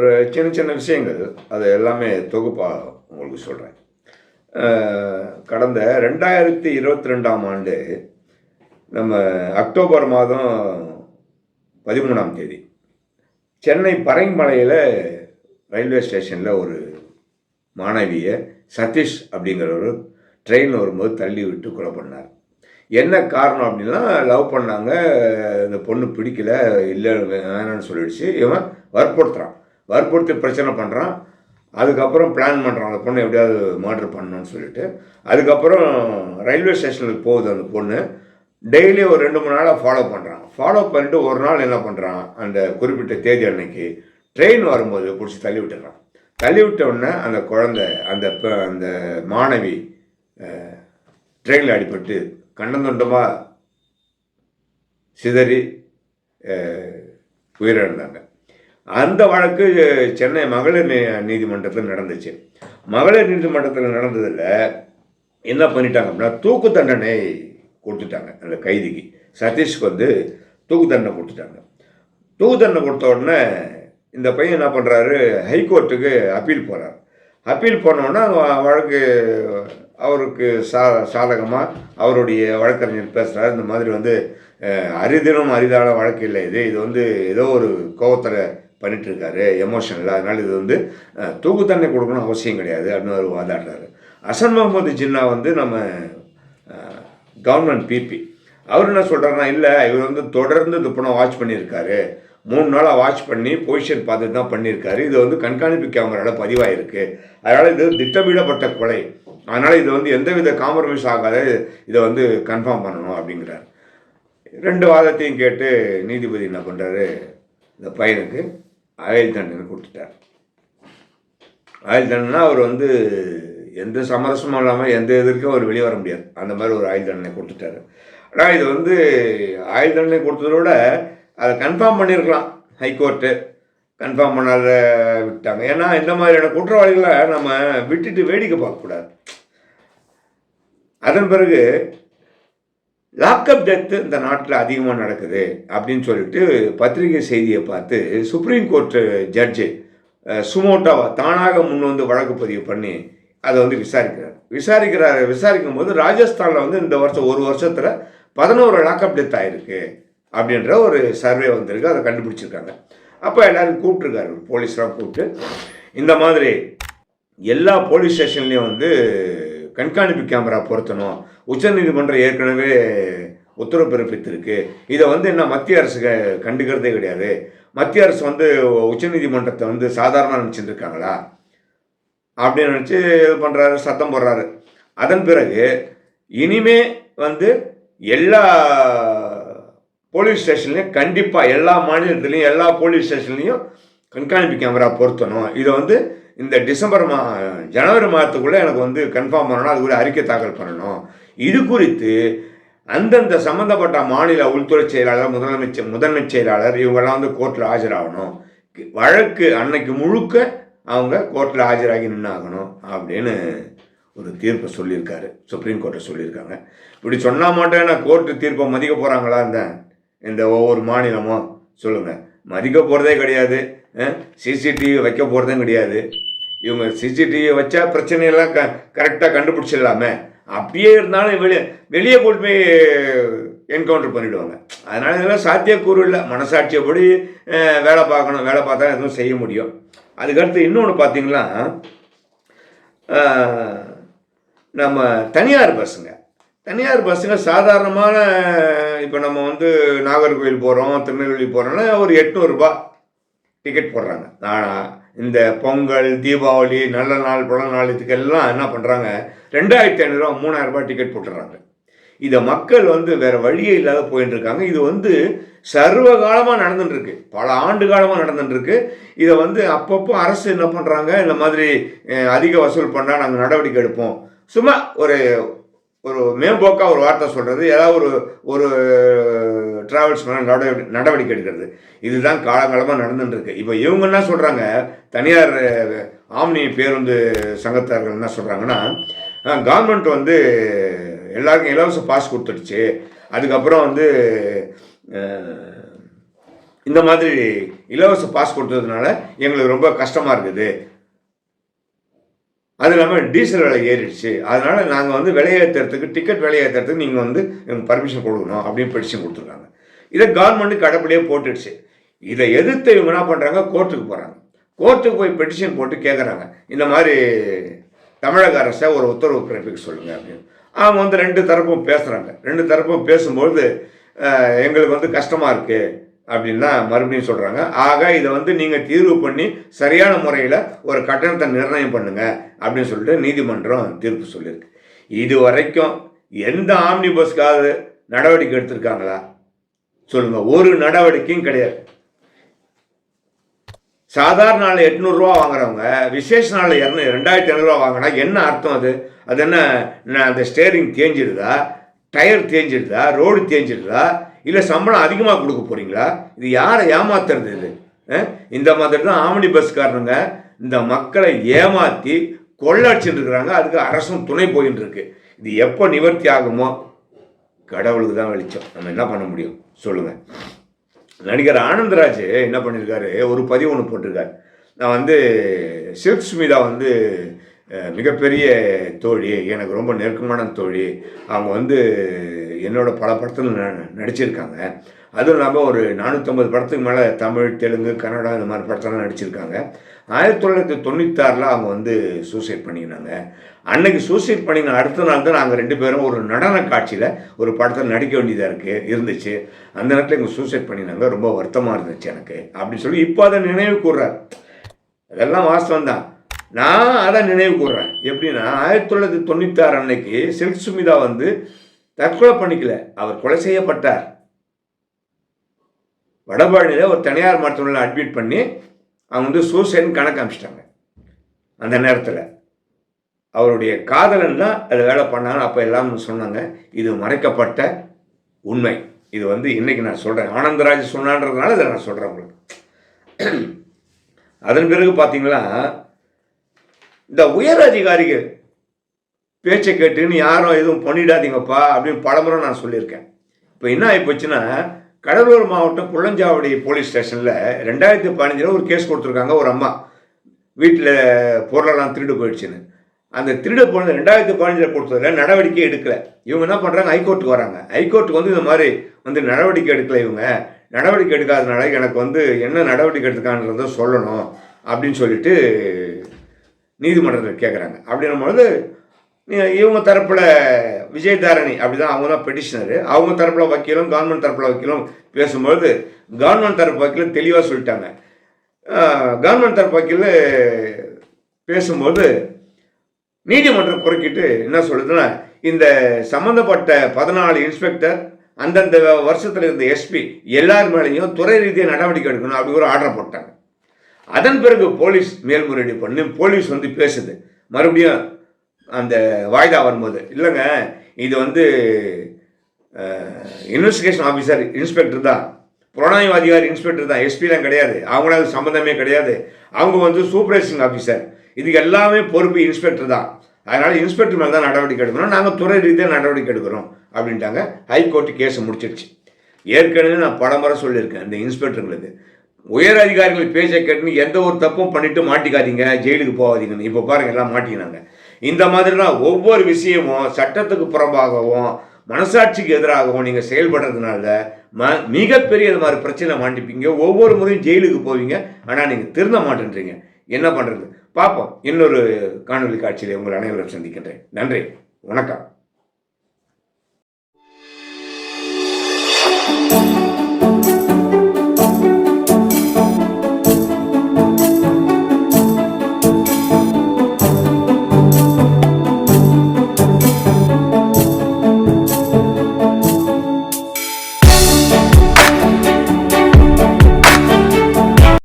ஒரு சின்ன சின்ன விஷயங்கள். அது எல்லாமே தொகுப்பாக உங்களுக்கு சொல்கிறேன் கடந்த ரெண்டாயிரத்தி இருபத்தி ரெண்டாம் ஆண்டு நம்ம அக்டோபர் மாதம் பதிமூணாம் தேதி சென்னை பறைமலையில் ரயில்வே ஸ்டேஷனில் ஒரு மாணவியை சதீஷ் அப்படிங்கிறவர் ட்ரெயின் வரும்போது தள்ளி விட்டு கொலை பண்ணார். என்ன காரணம் அப்படின்னா லவ் பண்ணாங்க இந்த பொண்ணு பிடிக்கல இல்லை வேணாம்னு சொல்லிடுச்சு. இவன் வற்புறுத்துறான். வற்புறுத்தி பிரச்சனை பண்ணுறான் அதுக்கப்புறம் பிளான் பண்ணுறான் அந்த பொண்ணை எப்படியாவது மர்டர் பண்ணணும்னு சொல்லிட்டு. அதுக்கப்புறம் ரயில்வே ஸ்டேஷனுக்கு போகுது அந்த பொண்ணு. டெய்லி ஒரு ரெண்டு மூணு நாளாக ஃபாலோ பண்ணுறான் ஃபாலோ பண்ணிட்டு ஒரு நாள் என்ன பண்ணுறான் அந்த குறிப்பிட்ட தேதி அன்னைக்கு ட்ரெயின் வரும்போது பிடிச்சி தள்ளி விட்டுறான். தள்ளி விட்ட உடனே அந்த குழந்தை அந்த ப- அந்த மாணவி ட்ரெயினில் அடிபட்டு கண்டந்தொண்டமாக சிதறி உயிரிழந்தாங்க. அந்த வழக்கு சென்னை மகளிர் நீதிமன்றத்தில் நடந்துச்சு. மகளிர் நீதிமன்றத்தில் நடந்ததில் என்ன பண்ணிட்டாங்க அப்படின்னா தூக்கு தண்டனை கொடுத்துட்டாங்க அந்த கைதிக்கு. சதீஷ்க்கு வந்து தூக்கு தண்டனை கொடுத்துட்டாங்க. தூக்கு தண்டனை கொடுத்த உடனே இந்த பையன் என்ன பண்ணுறாரு ஹைகோர்ட்டுக்கு அப்பீல் போகிறார் அப்பீல் போனோன்னா வழக்கு அவருக்கு சா சாதகமாக அவருடைய வழக்கறிஞர் பேசுகிறார் இந்த மாதிரி வந்து அரிதினம் அரிதான வழக்கு இல்லை இது. இது வந்து ஏதோ ஒரு கோவத்தில் பண்ணிகிட்ருக்காரு இருக்காரு எமோஷனில் அதனால் இது வந்து அஹ், தூக்கு தண்டனை கொடுக்கணும் அவசியம் கிடையாது அப்படின்னு அவர் வாதாடுறாரு. அசன் முகமது ஜின்னா வந்து நம்ம கவர்மெண்ட் பிபி அவர் என்ன சொல்கிறாருன்னா இல்லை இவர் வந்து தொடர்ந்து இந்த வாட்ச் பண்ணியிருக்காரு. மூணு நாளாக வாட்ச் பண்ணி பொசிஷன் பார்த்துட்டு தான் பண்ணியிருக்காரு. இது வந்து கண்காணிப்பு கேமராவில் பதிவாயிருக்கு. அதனால் இது திட்டமிடப்பட்ட கொலை. அதனால் இது வந்து எந்தவித காம்ப்ரமைஸ் ஆகாத. இதை வந்து கன்ஃபார்ம் பண்ணணும் அப்படிங்கிறார். ரெண்டு வாதத்தையும் கேட்டு நீதிபதி என்ன பண்ணுறாரு இந்த பையனுக்கு ஆயுள் தண்டனை கொடுத்துட்டார். ஆயுள் தண்டனை அவர் வந்து எந்த சமரசமும் இல்லாமல் எந்த எதிர்க்கும் அவர் வெளியே வர முடியாது. அந்த மாதிரி ஒரு ஆயுள் தண்டனை கொடுத்துட்டாரு. ஆனால் இது வந்து ஆயுள் தண்டனை கொடுத்ததோட அதை கன்ஃபார்ம் பண்ணியிருக்கலாம் ஹைகோர்ட்டு கன்ஃபார்ம் பண்ணாத விட்டாங்க. ஏன்னா இந்த மாதிரியான குற்றவாளிகளை நம்ம விட்டுட்டு வேடிக்கை பார்க்கக்கூடாது. அதன் பிறகு லாக்அப் டெத்து இந்த நாட்டில் அதிகமாக நடக்குது அப்படின்னு சொல்லிட்டு பத்திரிகை செய்தியை பார்த்து சுப்ரீம் கோர்ட்டு ஜட்ஜு சுமோட்டோவை தானாக முன் வந்து வழக்கு பதிவு பண்ணி அதை வந்து விசாரிக்கிறார். விசாரிக்கிறார். விசாரிக்கும் போது ராஜஸ்தானில் வந்து இந்த வருஷம் ஒரு வருஷத்தில் பதினோரு லாக்அப் டெத் ஆகிருக்கு அப்படின்ற ஒரு சர்வே வந்திருக்கு. அதை கண்டுபிடிச்சிருக்காங்க. அப்போ எல்லோரும் கூப்பிட்ருக்காரு போலீஸ்லாம் கூப்பிட்டு இந்த மாதிரி எல்லா போலீஸ் ஸ்டேஷன்லேயும் வந்து கண்காணிப்பு கேமரா பொருத்தணும். உச்சநீதிமன்றம் ஏற்கனவே உத்தரவு பிறப்பித்திருக்கு. இதை வந்து என்ன மத்திய அரசு க- கண்டுக்கிறதே கிடையாது. மத்திய அரசு வந்து உச்சநீதிமன்றத்தை வந்து சாதாரணமாக நினச்சிருந்துருக்காங்களா அப்படின்னு நினச்சி இது பண்ணுறாரு சத்தம் போடுறாரு. அதன் பிறகு இனிமே வந்து எல்லா போலீஸ் ஸ்டேஷன்லையும் கண்டிப்பாக எல்லா மாநிலத்துலேயும் எல்லா போலீஸ் ஸ்டேஷன்லேயும் கண்காணிப்பு கேமரா பொருத்தணும். இதை வந்து இந்த டிசம்பர் மா ஜனவரி மாதத்துக்குள்ளே எனக்கு வந்து கன்ஃபார்ம் பண்ணணும் அதுக்குள்ளே அறிக்கை தாக்கல் பண்ணணும். இது குறித்து அந்தந்த சம்மந்தப்பட்ட மாநில உள்துறை செயலாளர் முதலமைச்சர் முதன்மை செயலாளர் இவங்கெல்லாம் வந்து கோர்ட்டில் ஆஜராகணும். வழக்கு அன்னைக்கு முழுக்க அவங்க கோர்ட்டில் ஆஜராகி நின்னாகணும் அப்படின்னு ஒரு தீர்ப்பை சொல்லியிருக்காரு. சுப்ரீம் கோர்ட்டை சொல்லியிருக்காங்க. இப்படி சொன்னால் மட்டும் என்ன கோர்ட்டு தீர்ப்பை மதிக்க போகிறாங்களா இந்த இந்த ஒவ்வொரு மாநிலமும்? சொல்லுங்கள் மதிக்க போகிறதே கிடையாது. சிசிடிவி வைக்க போகிறதும் கிடையாது. இவங்க சிசிடிவி வச்சா பிரச்சனையெல்லாம் க கரெக்டாக கண்டுபிடிச்சிடலாமே. அப்படியே இருந்தாலும் வெளியே வெளியே கூட்டு போய் என்கவுண்டர் பண்ணிவிடுவாங்க அதனால் இதெல்லாம் சாத்தியக்கூறு இல்லை. மனசாட்சியப்படி அஹ், வேலை பார்க்கணும். வேலை பார்த்தா எதுவும் செய்ய முடியும். அதுக்கடுத்து இன்னொன்று பார்த்தீங்கன்னா நம்ம தனியார் பஸ்ஸுங்க தனியார் பஸ்ஸுங்க சாதாரணமான இப்போ நம்ம வந்து நாகர்கோவில் போகிறோம் திருநெல்வேலி போகிறோம்னா ஒரு எட்நூறுரூபா டிக்கெட் போடுறாங்க. ஆனால் இந்த பொங்கல் தீபாவளி நல்ல நாள் பிறந்த நாள் இதுக்கெல்லாம் என்ன பண்ணுறாங்க ரெண்டாயிரத்தி ஐநூறுரூவா மூணாயிரம் ரூபாய் டிக்கெட் போட்டுடுறாங்க. இதை மக்கள் வந்து வேறு வழியே இல்லாத போயின்னு இருக்காங்க இது வந்து சர்வ காலமாக பல ஆண்டு காலமாக நடந்துட்டுருக்கு இதை வந்து அப்பப்போ அரசு என்ன பண்ணுறாங்க இந்த மாதிரி அதிக வசூல் பண்ணால் நாங்கள் நடவடிக்கை எடுப்போம். சும்மா ஒரு ஒரு மேம்போக்காக ஒரு வார்த்தை சொல்கிறது ஏதாவது ஒரு ஒரு டிராவல்ஸ் மேலே நடவடிக்கை நடவடிக்கை எடுக்கிறது. இதுதான் காலங்காலமாக நடந்துட்டுருக்கு. இப்போ இவங்க என்ன சொல்கிறாங்க தனியார் ஆம்னி பேருந்து சங்கத்தார்கள் என்ன சொல்கிறாங்கன்னா கவர்மெண்ட் வந்து எல்லாருக்கும் இலவச பாஸ் கொடுத்துடுச்சு. அதுக்கப்புறம் வந்து இந்த மாதிரி இலவச பாஸ் கொடுத்ததுனால எங்களுக்கு ரொம்ப கஷ்டமாக இருக்குது. அது இல்லாமல் டீசல் விலை ஏறிடுச்சு. அதனால் நாங்கள் வந்து விலையேற்றுறதுக்கு டிக்கெட் விலையேற்றுறதுக்கு நீங்கள் வந்து எனக்கு பர்மிஷன் கொடுக்கணும் அப்படின்னு பெட்டிஷன் கொடுத்துருக்காங்க. இதை கவர்மெண்ட்டு கடப்படியே போட்டுடுச்சு. இதை எதிர்த்து இவங்க என்ன பண்ணுறாங்க கோர்ட்டுக்கு போகிறாங்க கோர்ட்டுக்கு போய் பெட்டிஷன் போட்டு கேட்குறாங்க இந்த மாதிரி தமிழக அரசை ஒரு உத்தரவு பிறப்பிக்க சொல்லுங்கள் அப்படின்னு. அவங்க வந்து ரெண்டு தரப்பும் பேசுகிறாங்க ரெண்டு தரப்பும் பேசும்பொழுது எங்களுக்கு வந்து கஷ்டமாக இருக்குது அப்படின்னு தான் மறுபடியும் சொல்கிறாங்க ஆக இதை வந்து நீங்கள் தீர்வு பண்ணி சரியான முறையில் ஒரு கட்டணத்தை நிர்ணயம் பண்ணுங்க அப்படின்னு சொல்லிட்டு நீதிமன்றம் தீர்ப்பு சொல்லியிருக்கு. இது வரைக்கும் எந்த ஆம்னி பஸ்க்காவது நடவடிக்கை எடுத்திருக்காங்களா? சொல்லுங்கள் ஒரு நடவடிக்கையும் கிடையாது. சாதாரண நாள் எட்நூறுரூவா வாங்குறவங்க விசேஷ நாள் இரநூ ரெண்டாயிரத்தி ஐநூறுரூவா வாங்கினா என்ன அர்த்தம் அது? அது என்ன? நான் அந்த ஸ்டேரிங் தேஞ்சிடுதா? டயர் தேஞ்சிடுதா? ரோடு தேஞ்சிடுதா? இல்லை சம்பளம் அதிகமாக கொடுக்க போகிறீங்களா இது யாரை ஏமாத்துறது இது? இந்த மாதிரி தான் ஆம்னி பஸ்காரனுங்க இந்த மக்களை ஏமாற்றி கொள்ளடிச்சுட்டு இருக்கிறாங்க அதுக்கு அரசும் துணை போயின்னு இருக்கு இது எப்போ நிவர்த்தி ஆகுமோ? கடவுளுக்கு தான் வெளிச்சம். நம்ம என்ன பண்ண முடியும்? சொல்லுங்கள் நடிகர் ஆனந்தராஜ் என்ன பண்ணியிருக்காரு ஒரு பதிவு ஒன்று போட்டிருக்காரு. நான் வந்து சில்க் ஸ்மிதா வந்து மிகப்பெரிய தோழி எனக்கு ரொம்ப நெருக்கமான தோழி. அவங்க வந்து என்னோட பல படத்தில் ந நடிச்சிருக்காங்க. அதுவும் இல்லாமல் ஒரு நானூற்றம்பது படத்துக்கு மேலே தமிழ் தெலுங்கு கன்னடா இந்த மாதிரி படத்தெல்லாம் நடிச்சிருக்காங்க. ஆயிரத்தி தொள்ளாயிரத்தி தொண்ணூத்தாறில் அவங்க வந்து சூசைட் பண்ணிக்கினாங்க. அன்னைக்கு சூசைட் பண்ணின அடுத்த நாள் தான் நாங்கள் ரெண்டு பேரும் ஒரு நடன காட்சியில் ஒரு படத்தில் நடிக்க வேண்டியதாக இருக்குது இருந்துச்சு. அந்த நேரத்தில் எங்கள் சூசைட் பண்ணினாங்க. ரொம்ப வருத்தமாக இருந்துச்சு எனக்கு. அப்படின்னு சொல்லி இப்போ அதை நினைவு கூர்றார். அதெல்லாம் வாஸ்தவம் தான். நான் அதை நினைவு கூர்றேன். எப்படின்னா ஆயிரத்தி தொள்ளாயிரத்தி தொண்ணூத்தாறு அன்னைக்கு சில்க் சுமிதா வந்து தற்கொலை பண்ணிக்கல. அவர் கொலை செய்யப்பட்டார். வடபழனியில் ஒரு தனியார் மருத்துவமனையில் அட்மிட் பண்ணி அவங்க வந்து சூசைட்னு கணக்கு அமிச்சிட்டாங்க அந்த நேரத்தில். அவருடைய காதலன் தான் அதில் வேலை பண்ணாங்க அப்போ எல்லாம் சொன்னாங்க. இது மறைக்கப்பட்ட உண்மை. இது வந்து இன்றைக்கி நான் சொல்கிறேன் ஆனந்தராஜ் சொன்னான்றதுனால இதை நான் சொல்கிறேன் உங்களுக்கு. அதன் பிறகு பார்த்தீங்களா இந்த உயர் அதிகாரிகள் பேச்சை கேட்டுன்னு யாரும் எதுவும் பண்ணிடாதீங்கப்பா அப்படின்னு பலமுறை நான் சொல்லியிருக்கேன். இப்போ என்ன ஆகிப்போச்சுன்னா கடலூர் மாவட்டம் புள்ளஞ்சாவடி போலீஸ் ஸ்டேஷனில் ரெண்டாயிரத்தி பதினஞ்சில் ஒரு கேஸ் கொடுத்துருக்காங்க ஒரு அம்மா. வீட்டில் பொருளெல்லாம் திருடு போயிடுச்சுன்னு. அந்த திருடு போனது ரெண்டாயிரத்தி பதினஞ்சில் கொடுத்ததில் நடவடிக்கை எடுக்கலை. இவங்க என்ன பண்ணுறாங்க ஹைகோர்ட்டுக்கு வராங்க. ஹைகோர்ட்டுக்கு வந்து இந்த மாதிரி வந்து நடவடிக்கை எடுக்கலை இவங்க. நடவடிக்கை எடுக்காதனால எனக்கு வந்து என்ன நடவடிக்கை எடுத்துக்கான்றத சொல்லணும் அப்படின்னு சொல்லிட்டு நீதிமன்றத்தில் கேட்குறாங்க அப்படின்னும் பொழுது இவங்க தரப்பில் விஜயதாரணி அப்படிதான் அவங்க தான் பெட்டிஷனரு அவங்க தரப்பில் வக்கீலும் கவர்மெண்ட் தரப்பில் வக்கீலும் பேசும்பொழுது கவர்மெண்ட் தரப்பு வக்கீலும் தெளிவாக சொல்லிட்டாங்க. கவர்மெண்ட் தரப்பு வக்கீல் பேசும்போது நீதிமன்றம் குறுக்கிட்டு என்ன சொல்லுதுன்னா இந்த சம்மந்தப்பட்ட பதினாலு இன்ஸ்பெக்டர் அந்தந்த வருஷத்தில் இருந்த எஸ்பி எல்லார் மேலேயும் துறை ரீதியாக நடவடிக்கை எடுக்கணும் அப்படி ஒரு ஆர்டர் போட்டாங்க. அதன் பிறகு போலீஸ் மேல்முறையீடு பண்ணி போலீஸ் வந்து பேசுது. மறுபடியும் அந்த வாய்தா வரும்போது இல்லைங்க இது வந்து இன்வெஸ்டிகேஷன் ஆஃபீஸர் இன்ஸ்பெக்டர் தான். புலனாய்வு அதிகாரி இன்ஸ்பெக்டர் தான் எஸ்பிலாம் கிடையாது. அவங்களால சம்மந்தமே கிடையாது. அவங்க வந்து சூப்பர்வைசிங் ஆஃபீஸர் இதுக்கு எல்லாமே பொறுப்பு இன்ஸ்பெக்டர் தான். அதனால் இன்ஸ்பெக்டர் மேலே தான் நடவடிக்கை எடுக்கணும். நாங்கள் துறை ரீதியாக நடவடிக்கை எடுக்கிறோம் அப்படின்ட்டாங்க. ஹைகோர்ட்டு கேஸை முடிச்சிடுச்சு ஏற்கனவே நான் பலமுறை சொல்லியிருக்கேன் இந்த இன்ஸ்பெக்டருங்களுக்கு உயர் அதிகாரிகள் பேச்சை கேட்டுன்னு எந்த ஒரு தப்பும் பண்ணிட்டு மாட்டிக்காதீங்க. ஜெயிலுக்கு போகாதீங்கன்னு. இப்போ பாருங்கள் எல்லாம் மாட்டிக்கினாங்க. இந்த மாதிரி தான் ஒவ்வொரு விஷயமும் சட்டத்துக்கு புறம்பாகவும் மனசாட்சிக்கு எதிராகவும் நீங்கள் செயல்படுறதுனால ம மிகப்பெரிய இது மாதிரி பிரச்சனை மாட்டிப்பீங்க. ஒவ்வொரு முறையும் ஜெயிலுக்கு போவீங்க. ஆனால் நீங்கள் திருந்த மாட்டேன்றீங்க. என்ன பண்ணுறது பார்ப்போம் இன்னொரு காணொலி காட்சியில் உங்கள் அனைவரும் சந்திக்கின்றேன். நன்றி. வணக்கம்.